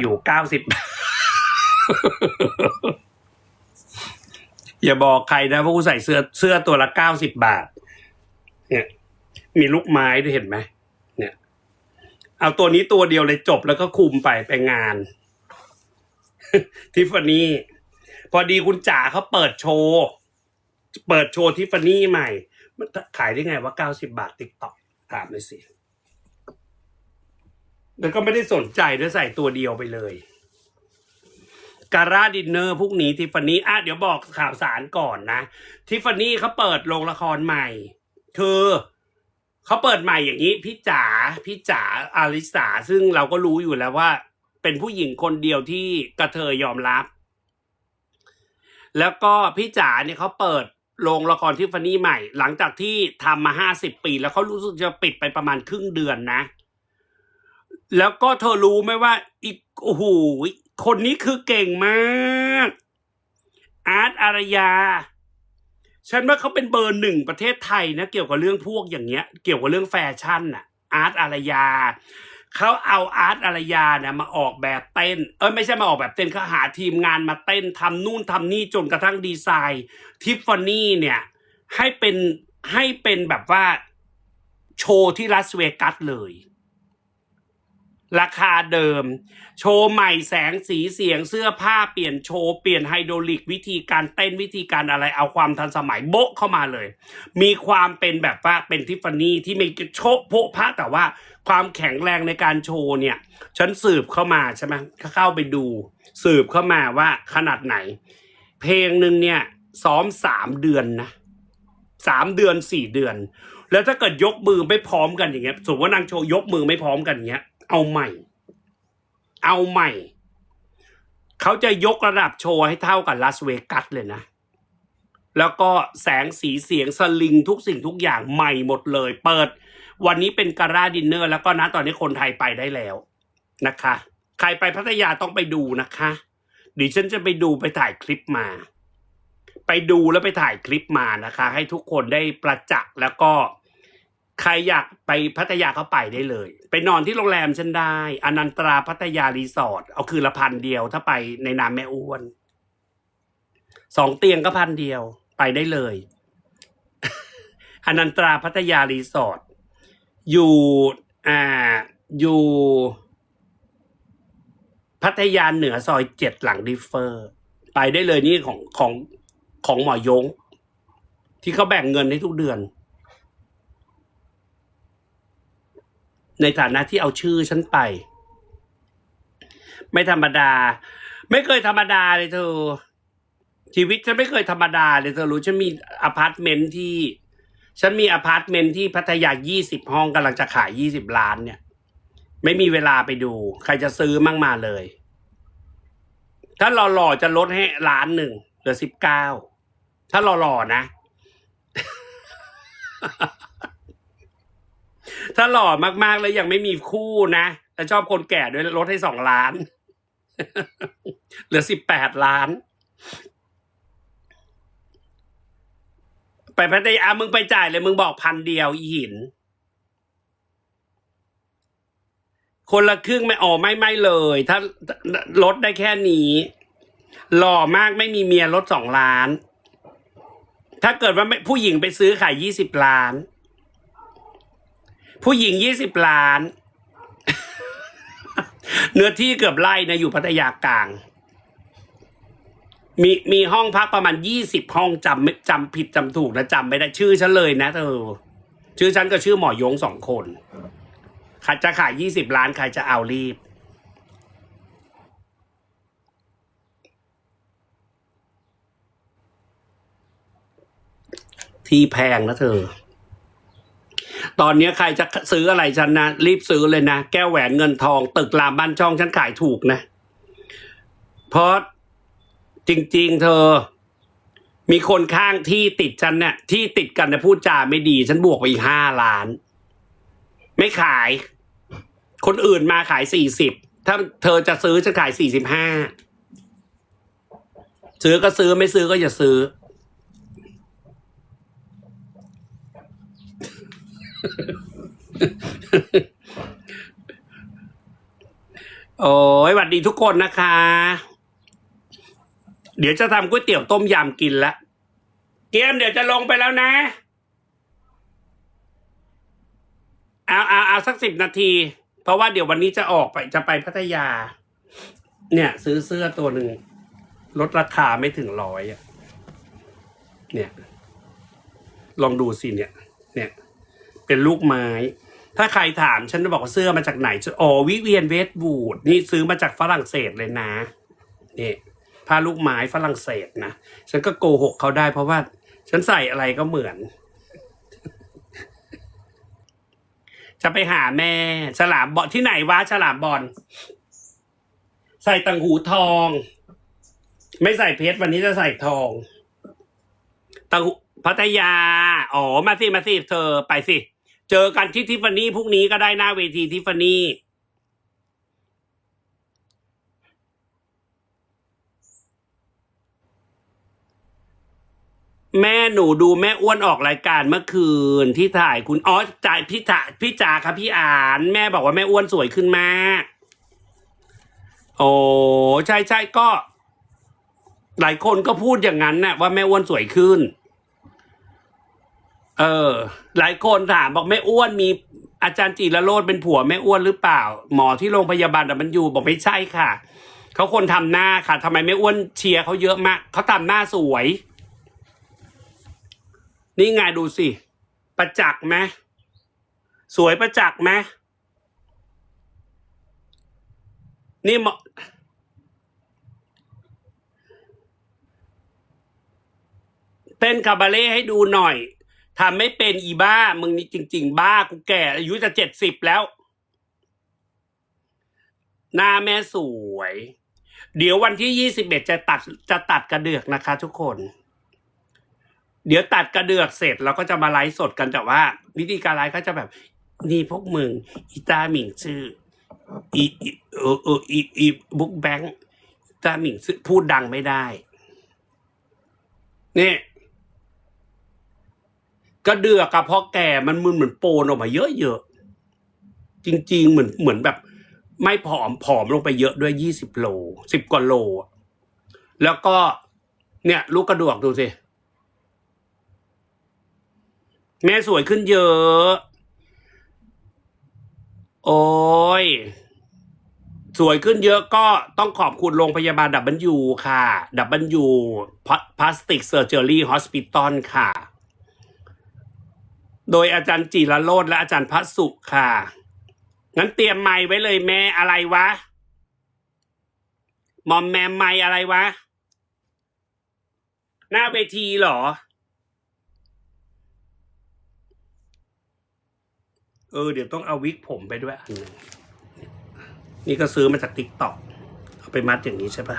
อยู่เก้าสิบอย่าบอกใครนะว่ากูใส่เสื้อเสื้อตัวละเก้าสิบบาท เนี่ย มีลูกไม้ด้วยเห็นไหมเนี่ย เอาตัวนี้ตัวเดียวเลยจบแล้วก็คุมไปไปงาน ทิฟฟานี่พอดีคุณจ๋าเขาเปิดโชว์ เปิดโชว์ทิฟฟานี่ใหม่ มันขายได้ไงว่าเก้าสิบาทติ๊กต็อกถามเลยสิ แล้วก็ไม่ได้สนใจด้วยใส่ตัวเดียวไปเลย การ่าดินเนอร์พรุ่งนี้ทิฟฟานี่อะเดี๋ยวบอกข่าวสารก่อนนะทิฟฟานี่เขาเปิดโรงละครใหม่ คือเขาเปิดใหม่อย่างนี้พี่จ๋าพี่จ๋าอาริสาซึ่งเราก็รู้อยู่แล้วว่า เป็นผู้หญิงคนเดียวที่กระเทยยอมรับ แล้วก็พี่จ๋าเนี่ยเขาเปิดโรงละครทิฟฟานี่ใหม่ หลังจากที่ทำมาห้าสิบปี แล้วเขารู้สึกจะปิดไปประมาณครึ่งเดือนนะ แล้วก็เธอรู้ไหมว่าอีกโอ้โหคนนี้คือเก่งมาก อาร์ตอารยา ฉันว่าเขาเป็นเบอร์หนึ่งประเทศไทยนะ เกี่ยวกับเรื่องพวกอย่างเงี้ย เกี่ยวกับเรื่องแฟชั่นน่ะ อาร์ตอารยาเขาเอาอาร์ตอารยาเนี่ยมาออกแบบเต้น เออไม่ใช่มาออกแบบเต้นเขาหาทีมงานมาเต้นทำนู่นทำนี่จนกระทั่งดีไซน์ทิฟฟานี่เนี่ย ให้เป็นให้เป็นแบบว่าโชว์ที่ลาสเวกัสเลย ราคาเดิม โชว์ใหม่แสงสีเสียงเสื้อผ้าเปลี่ยนโชว์ เปลี่ยนไฮโดรลิกวิธีการเต้นวิธีการอะไรเอาความทันสมัยโบ๊ะเข้ามาเลย มีความเป็นแบบว่าเป็นทิฟฟานี่ที่ไม่โชว์โพะพะแต่ว่าความแข็งแรงในการโชว์เนี่ย ฉันสืบเข้ามาใช่ไหมเข้าไปดู สืบเข้ามาว่าขนาดไหน เพลงหนึ่งเนี่ยซ้อมสามเดือนนะสามเดือนสี่เดือน แล้วถ้าเกิดยกมือไม่พร้อมกันอย่างเงี้ยสมมติว่านางโชว์ยกมือไม่พร้อมกันอย่างเงี้ย เอาใหม่ เอาใหม่ เขาจะยกระดับโชว์ให้เท่ากับลาสเวกัสเลยนะ แล้วก็แสงสีเสียงสลิงทุกสิ่งทุกอย่างใหม่หมดเลย เปิด วันนี้เป็นการ่าดินเนอร์ แล้วก็นะตอนนี้คนไทยไปได้แล้วนะคะ ใครไปพัทยาต้องไปดูนะคะดิฉันจะไปดูไปถ่ายคลิปมา ไปดูแล้วไปถ่ายคลิปมานะคะ ให้ทุกคนได้ประจักษ์แล้วก็ ใครอยากไปพัทยาก็ไปได้เลย ไปนอนที่โรงแรมฉันได้อนันตราพัทยารีสอร์ทเอาคืนละพันเดียว ถ้าไปในนามแม่อ้วนสองเตียงก็พันเดียว ไปได้เลยอนันตราพัทยารีสอร์ทอยู่อ่าอยู่ พัทยาเหนือซอยเจ็ดหลังดิฟเฟอร์ ไปได้เลยนี่ของของของหมอยง ที่เขาแบ่งเงินให้ทุกเดือน ในฐานะที่เอาชื่อฉันไป ไม่ธรรมดา ไม่เคยธรรมดาเลยเธอ ชีวิตฉันไม่เคยธรรมดาเลยเธอรู้ฉันมีอพาร์ตเมนต์ที่ ฉันมีอพาร์ตเมนต์ที่พัทยายี่สิบห้องกำลังจะขายยี่สิบล้านเนี่ย ไม่มีเวลาไปดู ใครจะซื้อมั่งมาเลย ถ้าหล่อๆจะลดให้ล้านหนึ่งเหลือสิบเก้าถ้าหล่อๆนะ ถ้าหล่อมากๆแล้วยังไม่มีคู่นะแต่ชอบคนแก่ด้วยลดให้สองล้าน เหลือสิบแปดล้าน ไปพัทยามึงไปจ่ายเลย มึงบอกพันเดียวอีหิน คนละครึ่งไม่อ๋อไม่ไม่เลย ถ้าลดได้แค่นี้ หล่อมากไม่มีเมียลดสองล้าน ถ้าเกิดว่าผู้หญิงไปซื้อขายยี่สิบล้าน ผู้หญิงยี่สิบล้าน เนื้อที่เกือบไร่นะอยู่พัทยากลาง มีมีห้องพักประมาณยี่สิบห้องจำไม่จำผิดจำถูกนะจำไม่ได้ชื่อฉันเลยนะเธอ ชื่อฉันก็ชื่อหมอยงสองคนใครจะขายยี่สิบล้านใครจะเอารีบที่แพงนะเธอ ตอนนี้ใครจะซื้ออะไรฉันนะรีบซื้อเลยนะ แก้วแหวนเงินทอง ตึกรามบ้านช่องฉันขายถูกนะ เพราะจริง ๆ เธอ มีคนข้างที่ติดฉันเนี่ยที่ติดกันนะพูดจาไม่ดี ฉันบวกไปอีกห้าล้าน ไม่ขาย คนอื่นมาขายสี่สิบถ้าเธอจะซื้อฉันขายสี่สิบห้าซื้อก็ซื้อไม่ซื้อก็อย่าซื้อ โอ้ยหวัดดีทุกคนนะคะ เดี๋ยวจะทำก๋วยเตี๋ยวต้มยำกินละ เกียมเดี๋ยวจะลงไปแล้วนะ เอาเอาเอาสักสิบนาที เพราะว่าเดี๋ยววันนี้จะออกไปจะไปพัทยา เนี่ย ซื้อเสื้อตัวหนึ่งลดราคาไม่ถึงร้อยอะ เนี่ย ลองดูสิเนี่ย เนี่ย เป็นลูกไม้ ถ้าใครถามฉันจะบอกว่าเสื้อมาจากไหนอ๋อวิเวียนเวสบูดนี่ซื้อมาจากฝรั่งเศสเลยนะนี่ผ้าลูกไม้ฝรั่งเศสนะฉันก็โกหกเขาได้เพราะว่า ฉันใส่อะไรก็เหมือน จะไปหาแม่ ฉลามบอลที่ไหนวะฉลามบอลใส่ตังหูทอง ไม่ใส่เพชรวันนี้จะใส่ทองตังหูพัทยา อ๋อ มาสิ มาสิ เธอไปสิ เจอกันที่ทิฟฟานี่พรุ่งนี้ก็ได้หน้าเวทีทิฟฟานี่แม่หนูดูแม่อ้วนออกรายการเมื่อคืนที่ถ่ายคุณอ๋อจ่ายพี่จ่าพี่จ๋าครับพี่อ่าน แม่บอกว่าแม่อ้วนสวยขึ้นมาก โอ้ใช่ใช่ก็ หลายคนก็พูดอย่างนั้นน่ะว่าแม่อ้วนสวยขึ้น เออ หลายคนถามบอกแม่อ้วนมีอาจารย์จิรโรดเป็นผัวแม่อ้วนหรือเปล่า หมอที่โรงพยาบาลแต่มันอยู่บอกไม่ใช่ค่ะเขาคนทำหน้าค่ะทำไมแม่อ้วนเชียร์เขาเยอะมากเขาทำหน้าสวย นี่ไงดูสิ ประจักษ์ไหมสวยประจักษ์ไหมนี่หมอเต้นคาบาเล่ให้ดูหน่อย ทำไม่เป็นอีบ้า มึงนี่จริง ๆ บ้ากูแก่ อายุจะเจ็ดสิบแล้ว หน้าแม่สวย เดี๋ยววันที่ยี่สิบเอ็ดจะตัดจะตัดกระเดือกนะคะ ทุกคน เดี๋ยวตัดกระเดือกเสร็จเราก็จะมาไลฟ์สดกันแต่ว่า วิธีการไลฟ์ก็จะแบบ นี่พวกมึงอีตาหมิงชื่ออีอีเออเอออีอีบุ๊กแบงค์ตาหมิงชื่อพูดดังไม่ได้ เนี่ย กระเดือกกับพอแก่มันมึนเหมือนโปนออกมาเยอะๆจริง ๆ เหมือนเหมือนแบบ ไม่ผอมผอมลงไปเยอะด้วยยี่สิบโลสิบกว่าโล แล้วก็เนี่ย ลูกกระดวกดูสิแม่สวยขึ้นเยอะ โอ้ย สวยขึ้นเยอะก็ต้องขอบคุณโรงพยาบาลดับเบิลยูค่ะ ดับเบิลยูพลาสติกเซอร์เจอรี่ฮอสปิตอลค่ะ โดยอาจารย์จิรโรดและอาจารย์พัสุค่ะ งั้นเตรียมไม้ไว้เลยแม่อะไรวะ มอมแมมไม้อะไรวะ หน้าเวทีเหรอ เออ เดี๋ยวต้องเอาวิกผมไปด้วยอันนึงนี่ก็ซื้อมาจากติ๊กต็อกเอาไปมัดอย่างนี้ใช่ปะ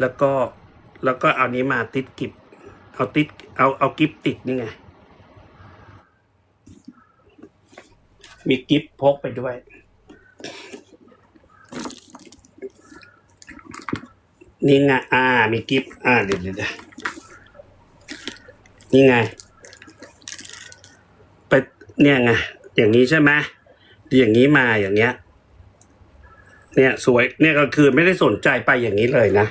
แล้วก็แล้วก็เอานี้มาติดกิบ เอาติดเอาเอากิฟติดนี่ไง มีกิฟพกไปด้วย นี่ไง อ่า มีกิฟอ่าเดี๋ยวเดี๋ยวเดี๋ยวนี่ไง ไป เนี่ยไง อย่างนี้ใช่ไหมอย่างนี้มาอย่างเงี้ย เนี่ยสวย เนี่ยก็คือไม่ได้สนใจไปอย่างนี้เลยนะ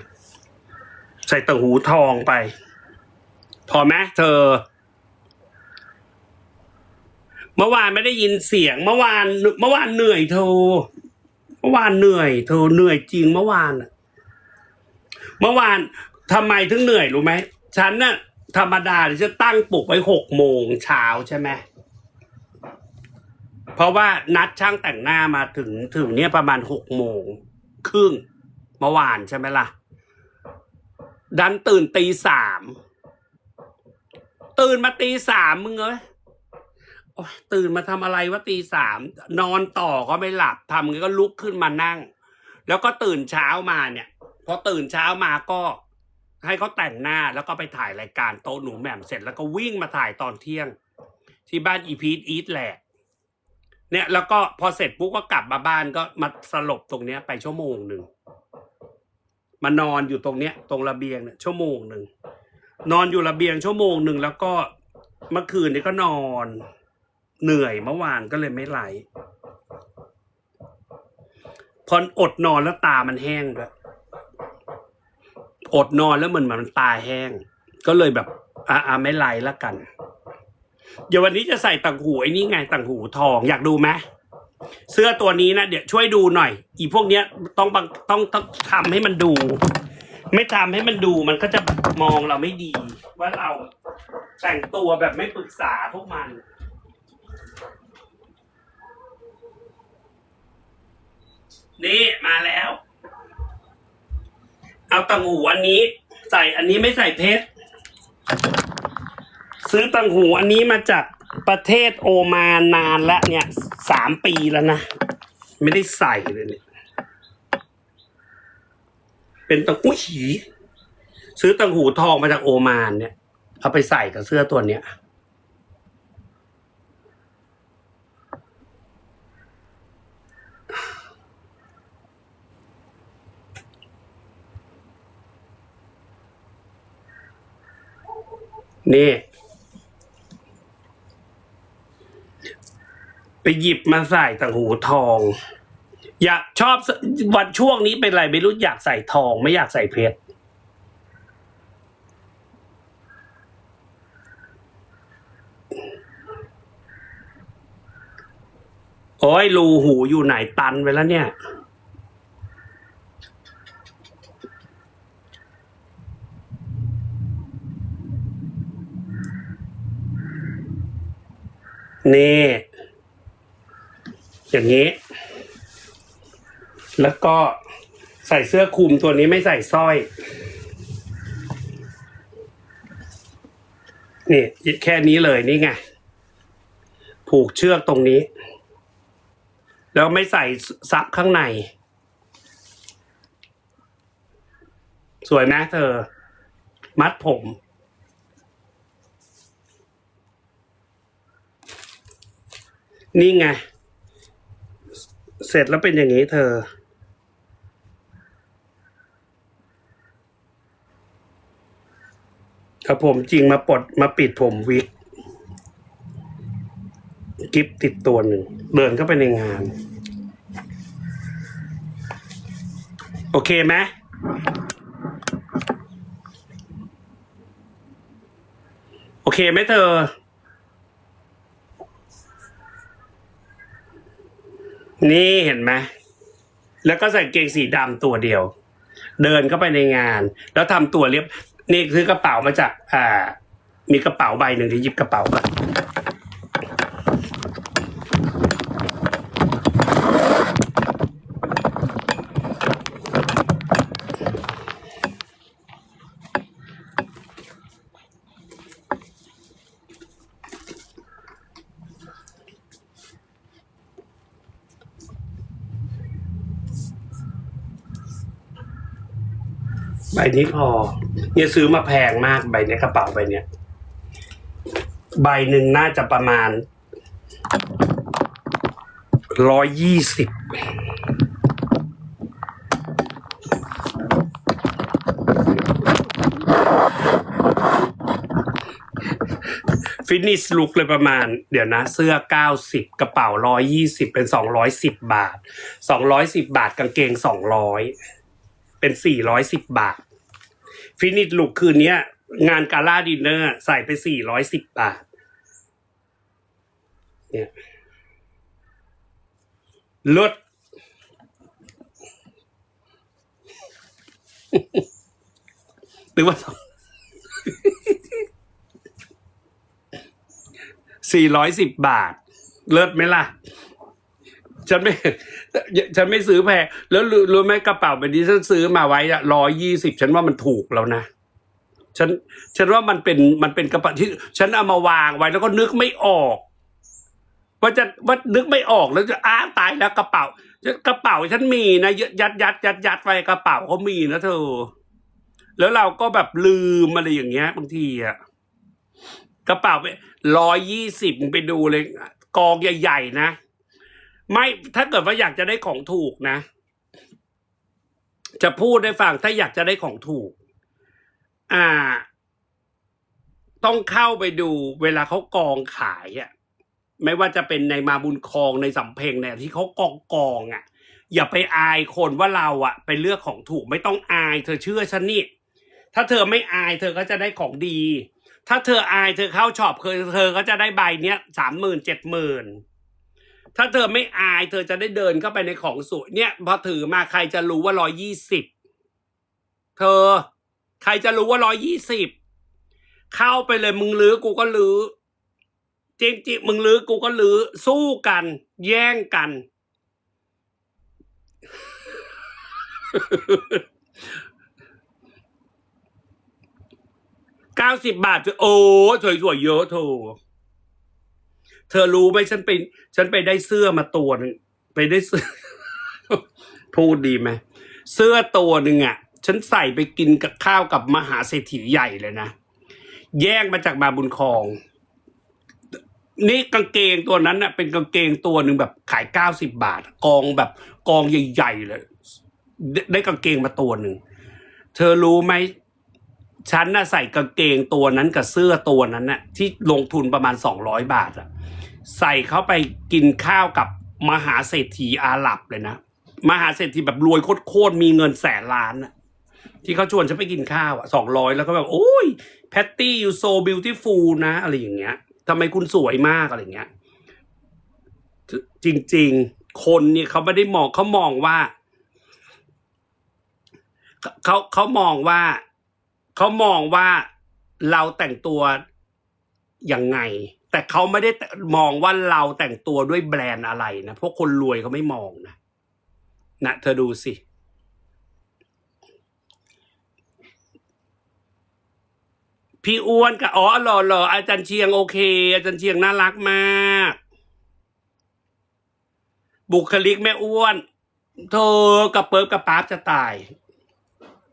ใส่ตังหูทองไป พอไหมเธอ เมื่อวานไม่ได้ยินเสียง เมื่อวาน เมื่อวานเหนื่อยเธอเมื่อวานเหนื่อยเธอเหนื่อยจริงเมื่อวานอะเมื่อวานทำไมถึงเหนื่อยรู้ไหมฉันน่ะธรรมดาจะตั้งปลุกไว้หกโมงเช้าใช่ไหมเพราะว่านัดช่างแต่งหน้ามาถึงถึงเนี่ยประมาณหกโมงครึ่งเมื่อวานใช่ไหมล่ะ ดันตื่นตีสามตื่นมาตีสามมึงเอ้ย ตื่นมาทำอะไรวะตีสามนอนต่อก็ไม่หลับทำไงก็ลุกขึ้นมานั่ง แล้วก็ตื่นเช้ามาเนี่ยพอตื่นเช้ามาก็ให้เขาแต่งหน้าแล้วก็ไปถ่ายรายการโต๊ะหนูแหม่มเสร็จแล้วก็วิ่งมาถ่ายตอนเที่ยง ที่บ้านอีพีทอีทแหละเนี่ยแล้วก็พอเสร็จปุ๊บก็กลับมาบ้านก็มาสลบตรงเนี้ยไปชั่วโมงหนึ่งมานอนอยู่ตรงเนี้ย ตรงระเบียงเนี่ยชั่วโมงหนึ่งนอนอยู่ระเบียงชั่วโมงหนึ่งแล้วก็เมื่อคืนนี้ก็นอน เหนื่อยเมื่อวานก็เลยไม่ไหลพออดนอนแล้วตามันแห้งด้วยอดนอนแล้วเหมือนมันตาแห้ง ก็เลยแบบอ่าไม่ไล่ละกัน เดี๋ยววันนี้จะใส่ต่างหูไอ้นี่ไงต่างหูทองอยากดูไหมเสื้อตัวนี้นะเดี๋ยวช่วยดูหน่อย อีพวกเนี้ยต้องบังต้องต้องทำให้มันดู ไม่ทำให้มันดูมันก็จะมองเราไม่ดี ว่าเราแต่งตัวแบบไม่ปรึกษาพวกมัน นี่มาแล้ว เอาตังหูอันนี้ ใส่อันนี้ไม่ใส่เพชร ซื้อตังหูอันนี้มาจากประเทศโอมานนานล้วเนี่ยสามปีแล้วนะ ไม่ได้ใส่เลยเนี่ย เป็นตังหูหี ซื้อตังหูทองมาจากโอมานเนี่ย เอาไปใส่กับเสื้อตัวเนี้ย นี่ ไปหยิบมาใส่ต่างหูทอง อยากชอบวันช่วงนี้เป็นไรไม่รู้อยากใส่ทอง ไม่อยากใส่เพชรโอ้ยรูหูอยู่ไหนตันไปแล้วเนี่ย นี่ อย่างนี้ แล้วก็ใส่เสื้อคลุมตัวนี้ไม่ใส่สร้อย นี่แค่นี้เลยนี่ไง ผูกเชือกตรงนี้ แล้วไม่ใส่ซับข้างใน สวยไหมเธอ มัดผม นี่ไง เสร็จแล้วเป็นอย่างนี้เธอเอาผมจริงมาปลดมาปิดผมวิก กิฟติดตัวหนึ่ง เดินเข้าไปในงาน โอเคไหมโอเคไหมเธอ นี่เห็นไหมแล้วก็ใส่เกงสีดำตัวเดียว เดินเข้าไปในงาน แล้วทำตัวเรียบ นี่คือกระเป๋ามาจาก อ่า มีกระเป๋าใบหนึ่งที่หยิบกระเป๋าก่อ ใบนี้พอเนี่ยซื้อมาแพงมากใบเนี้ยกระเป๋าใบเนี้ย ใบหนึ่งน่าจะประมาณร้อยยี่สิบฟินิชลุกเลยประมาณ เดี๋ยวนะ เสื้อเก้าสิบกระเป๋าร้อยยี่สิบเป็นสองร้อยสิบบาทสองร้อยสิบบาทกางเกงสองร้อย เป็นสี่ร้อยสิบบาท ฟินิชลุกคืนนี้งานกาล่าดินเนอร์ใส่ไปสี่ร้อยสิบบาท เนี่ยลดหรือว่าสี่ร้อยสิบบาท เลิศไหมล่ะ ฉันไม่ ฉันไม่ซื้อแพงแล้วรู้รู้ไหมกระเป๋าใบบนี้ฉันซื้อมาไว้อะร้อยยี่สิบฉันว่ามันถูกแล้วนะฉัน ฉันว่ามันเป็นมันเป็นกระเป๋าที่ ฉันเอามาวางไว้แล้วก็นึกไม่ออกว่าจะว่านึกไม่ออกแล้วจะอ้าตายแล้วกระเป๋า กระเป๋าฉันมีนะยัดยัดยัดยัดยัดไว้กระเป๋าเขามีนะเธอ แล้วเราก็แบบลืมอะไรอย่างเงี้ยบางทีอะกระเป๋าไปร้อยยี่สิบไปดูเลย กองใหญ่ๆนะ ไม่ถ้าเกิดว่าอยากจะได้ของถูกนะ จะพูดให้ฟังถ้าอยากจะได้ของถูก อ่า ต้องเข้าไปดูเวลาเขากองขายอะ่ะ ไม่ว่าจะเป็นในมาบุญคลองในสำเพ็งเนี่ยที่เขากองกองอะ อย่าไปอายคนว่าเราอะไปเลือกของถูกไม่ต้องอาย เธอเชื่อฉันนี่ถ้าเธอไม่อายเธอก็จะได้ของดี ถ้าเธออายเธอเข้าช็อปเคยเธอก็จะได้ใบเนี้ยสามหมื่นเจ็ดหมื่น ถ้าเธอไม่อาย เธอจะได้เดินเข้าไปในของสวยเนี่ยพอถือมาใครจะรู้ว่าร้อยยี่สิบเธอ ใครจะรู้ว่าร้อยยี่สิบเข้าไปเลยมึงลื้อกูก็ลื้อจริงจิมึงลื้อกูก็ลื้อสู้กัน แย่งกัน เก้าสิบบาทจะโอ้ สวยๆเยอะเธอ เธอรู้ไหมฉันไป ฉันไปได้เสื้อมาตัวหนึงไปได้เสื้อ พูดดีไหมเสื้อตัวหนึ่งอะ ฉันใส่ไปกินกับข้าวกับมหาเศรษฐีใหญ่เลยนะ แย่งมาจากบาบุญคอง นี่กางเกงตัวนั้นน่ะ เป็นกางเกงตัวหนึ่งแบบขายเก้าสิบบาท กองแบบกองใหญ่ๆเลย ได้กางเกงมาตัวหนึ่ง เธอรู้ไหม ฉันน่ะใส่กางเกงตัวนั้นกับเสื้อตัวนั้นน่ะที่ลงทุนประมาณสองร้อยบาทอะใส่เข้าไปกินข้าวกับมหาเศรษฐีอาหรับเลยนะ มหาเศรษฐีแบบรวยโคตรๆมีเงินแสนล้านอะที่เขาชวนฉันไปกินข้าวอะสองร้อยแล้วก็แบบ โอ้ยแพตตี้อยู่โซบิวตี้ฟูลนะ อะไรอย่างเงี้ยทำไมคุณสวยมากอะไรอย่างเงี้ย จริง ๆ คนเนี่ยเขาไม่ได้มองเขามองว่าเขาเขามองว่า เขามองว่าเราแต่งตัวยังไง แต่เขาไม่ได้มองว่าเราแต่งตัวด้วยแบรนด์อะไรนะพวกคนรวยเขาไม่มองนะนะเธอดูสิพี่อ้วนกับอ๋อหล่อหล่ออาจารย์เชียงโอเค อาจารย์เชียงน่ารักมาก บุคลิกแม่อ้วน เธอกระเปิบกระป๊าบจะตาย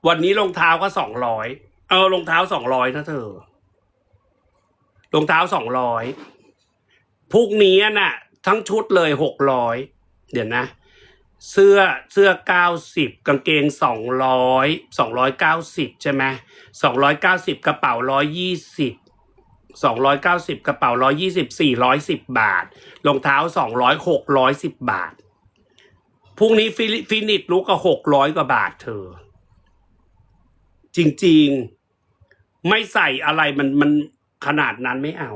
วันนี้รองเท้าก็สองร้อย เออรองเท้าสองร้อยนะเธอรองเท้าสองร้อยพรุ่งนี้น่ะ ทั้งชุดเลยหกร้อยเดี๋ยวนะ เสื้อเสื้อเก้าสิบกางเกงสองร้อยสองร้อยเก้าสิบใช่ไหมสองร้อยเก้าสิบกระเป๋าร้อยยี่สิบสองร้อยเก้าสิบกระเป๋าร้อยยี่สิบสี่ร้อยสิบบาทรองเท้าสองร้อยหกร้อยสิบบาทพรุ่งนี้ฟิลิฟินิชลุกก็หกร้อยกว่าบาทเธอ จริง ๆ ไม่ใส่อะไรมันมันขนาดนั้นไม่เอา